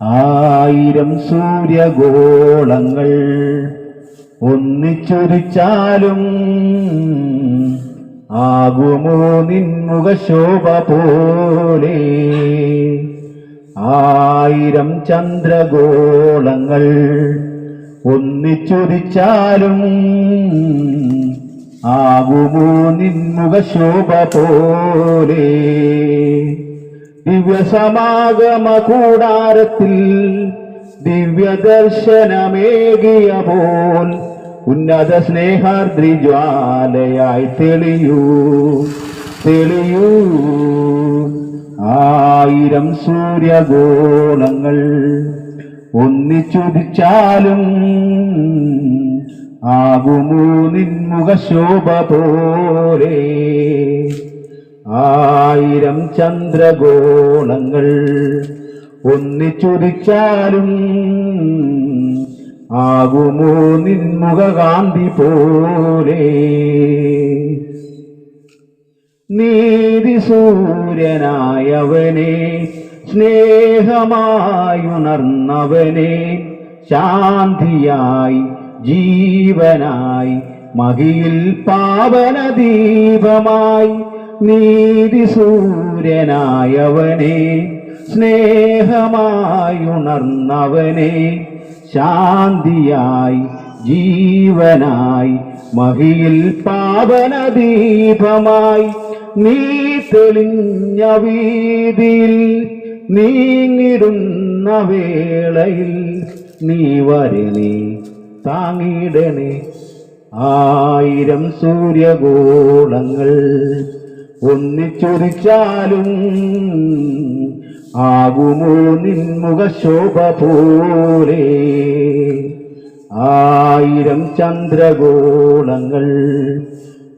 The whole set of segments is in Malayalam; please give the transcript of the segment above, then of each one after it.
ആയിരം സൂര്യഗോളങ്ങൾ ഒന്നിച്ചൊരിച്ചാലും ആകുമോ നിൻമുഖ ശോഭ പോലെ? ആയിരം ചന്ദ്രഗോളങ്ങൾ ഒന്നിച്ചൊരിച്ചാലും ആകുമോ നിൻമുഖ ശോഭ പോലെ? ദിവ്യസമാഗമ കൂടാരത്തിൽ ദിവ്യദർശനമേകിയ പോൽ ഉന്നത സ്നേഹാർദ്രിജ്വാലയായി തെളിയൂ തെളിയൂ. ആയിരം സൂര്യഗോളങ്ങൾ ഒന്നിച്ചുദിച്ചാലും ആകുമോ നിൻമുഖശോഭ ശോഭ പോലെ ആയിരം ചന്ദ്രഗോളങ്ങൾ ഒന്നിച്ചുരിച്ചാലും ആകുമോ നിന്മുഖകാന്തി പോലെ? നീതി സൂര്യനായവനെ സ്നേഹമായുണർന്നവനെ ശാന്തിയായി ജീവനായി മഹിയിൽ പാവന ദീപമായി നീതി സൂര്യനായവനെ സ്നേഹമായുണർന്നവനെ ശാന്തിയായി ജീവനായി മഹിയിൽ പാവന ദീപമായി നീ തെളിഞ്ഞ വീതിയിൽ നീങ്ങിടുന്ന വേളയിൽ നീ വരണേ താങ്ങിടണേ. ആയിരം സൂര്യഗോളങ്ങൾ ഒന്നിച്ചൊരിച്ചാലും ആകുമോ നിന്മുഖ ശോഭ പോലെ? ആയിരം ചന്ദ്രഗോളങ്ങൾ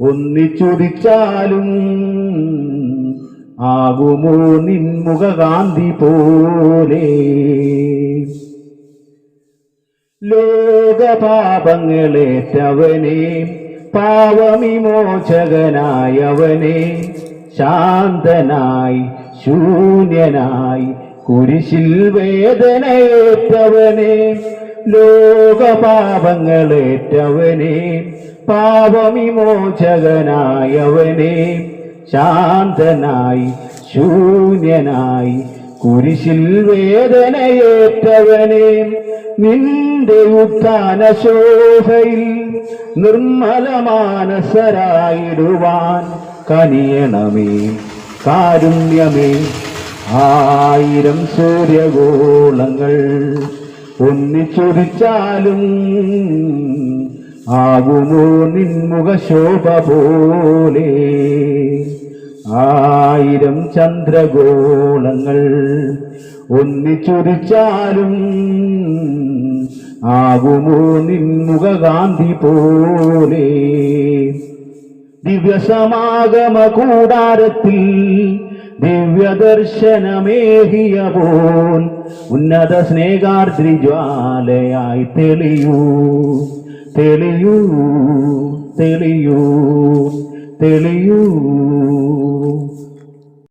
ഒന്നിച്ചുദിച്ചാലും ആകുമോ നിൻമുഖകാന്തി പോലെ? ലോകപാപങ്ങളേറ്റവനെ പാവമിമോചകനായവനെ ശാന്തനായി ശൂന്യനായി കുരിശിൽ വേദനയേറ്റവനെ ലോകപാപങ്ങളേറ്റവനെ പാവമിമോചകനായവനെ ശാന്തനായി ശൂന്യനായി കുരിശിൽ വേദനയേറ്റവനെ നിന്റെ ഉത്ഥാന ശോഭയിൽ നിർമ്മല മാനസരായിടുവാൻ കനിയണമേ കാരുണ്യമേ. ആയിരം സൂര്യഗോളങ്ങൾ ഒന്നിച്ചൊരിച്ചാലും ആകുമോ നിന്മുഖ ശോഭ പോലെ. ആയിരം ചന്ദ്രഗോളങ്ങൾ ഒന്നിച്ചൊരിച്ചാലും ആകുമോ നിന്മുഖകാന്തി പോലെ? ദിവ്യസമാഗമ കൂടാരത്തിൽ ദിവ്യദർശനമേഹിയ പോൽ ഉന്നത സ്നേഹാർദ്രി ജ്വാലയായി തെളിയൂ തെളിയൂ തെളിയൂ തെളിയൂ.